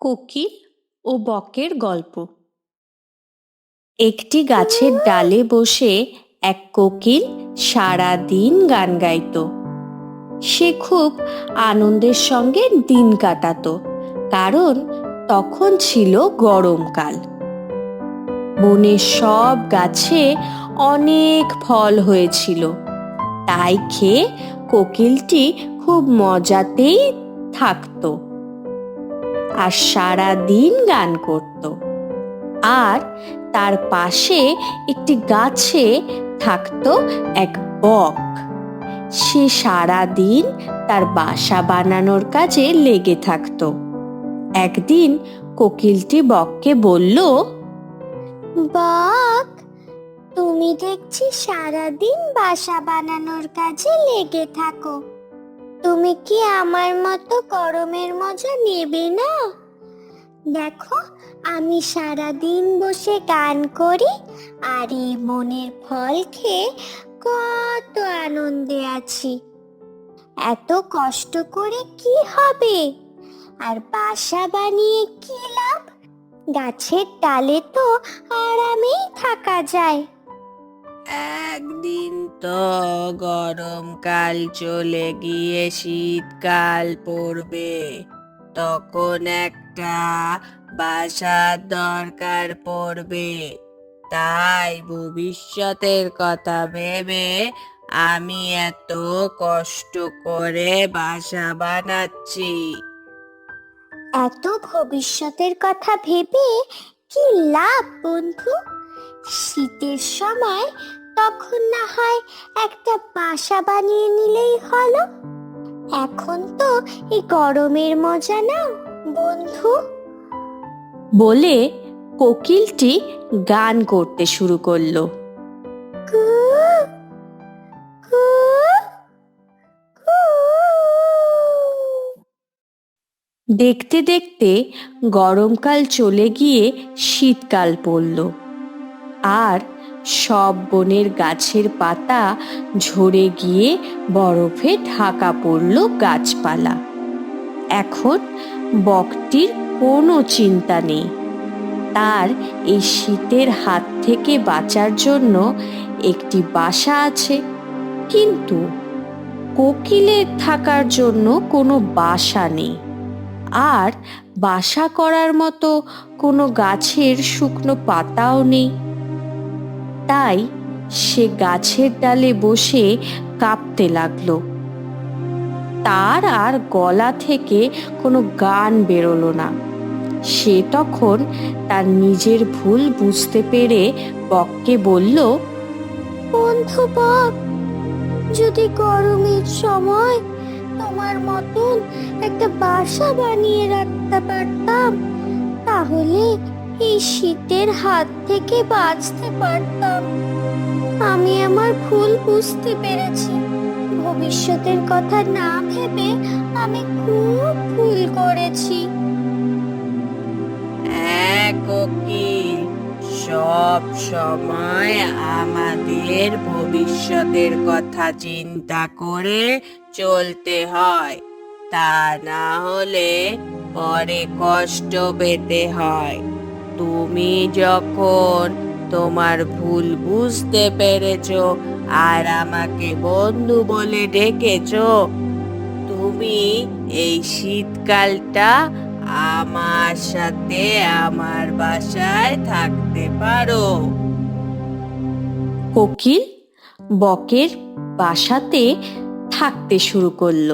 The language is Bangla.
কোকিল ও বকের গল্প। একটি গাছের ডালে বসে এক কোকিল সারা দিন গান গাইতো। সে খুব আনন্দের সঙ্গে দিন কাটাতো, কারণ তখন ছিল গরমকাল। বনের সব গাছে অনেক ফল হয়েছিল, তাই খেয়ে কোকিলটি খুব মজাতেই থাকতো। আর সারা দিন গান করত। আর তার পাশে একটি গাছে থাকতো এক বক। সে সারা দিন তার বাসা বানানোর কাজে লেগে থাকতো। একদিন কোকিলটি বককে বলল, বক, তুমি দেখছি সারাদিন বাসা বানানোর কাজে লেগে থাকো। তুমি কি আমার মতো গরমের মজা নেবে না? দেখো, আমি সারাদিন বসে গান করি আর এই মনের ফল খেয়ে কত আনন্দে আছি। এত কষ্ট করে কি হবে? আর বাসা বানিয়ে কি লাভ? গাছের ডালে তো আরামেই থাকা যায়। একদিন তো গরমকাল চলে গিয়ে শীতকাল পড়বে। তখন একটা বাসার দরকার পড়বে। তাই ভবিষ্যতের কথা ভেবে আমি এত কষ্ট করে বাসা বানাচ্ছি। এত ভবিষ্যতের কথা ভেবে কি লাভ বন্ধু? শীতের সময় তখন না হয় একটা বাসা বানিয়ে নিলেই হলো। এখন তো এই গরমের মজা না বন্ধু। বলে কোকিলটি গান করতে শুরু করল। কু, কু, কু। দেখতে দেখতে গরমকাল চলে গিয়ে শীতকাল পড়ল। আর সব বনের গাছের পাতা ঝরে গিয়ে বরফে ঢাকা পড়ল গাছপালা। এখন বকটির কোনো চিন্তা নেই। তার এই শীতের হাত থেকে বাঁচার জন্য একটি বাসা আছে। কিন্তু কোকিলের থাকার জন্য কোনো বাসা নেই। আর বাসা করার মতো কোনো গাছের শুকনো পাতাও নেই। তাই সে গাছের ডালে বসে কাঁপতে লাগল। তার আর গলা থেকে কোনো গান বেরোলো না। সে তখন তার নিজের ভুল বুঝতে পেরে বককে বলল, বন্ধু বক, যদি গরমের সময় তোমার মতন একটা বাসা বানিয়ে রাখতে পারতাম, তাহলে এই শীতের হাত থেকে বাঁচতে পারতাম। আমি আমার ভুল বুঝতে পেরেছি। ভবিষ্যতের কথা না ভেবে আমি খুব ভুল করেছি। হ্যাঁ সব সময় আমাদের ভবিষ্যতের কথা চিন্তা করে চলতে হয়। তা না হলে পরে কষ্ট পেতে হয়। তুমি যখন তোমার ভুল বুঝতে পেরেছ আর আমাকে বন্ধু বলে ডেকেছ, তুমি এই শীতকালটা আমার সাথে আমার বাসায় থাকতে পারো। কোকিল বকের বাসাতে থাকতে শুরু করল।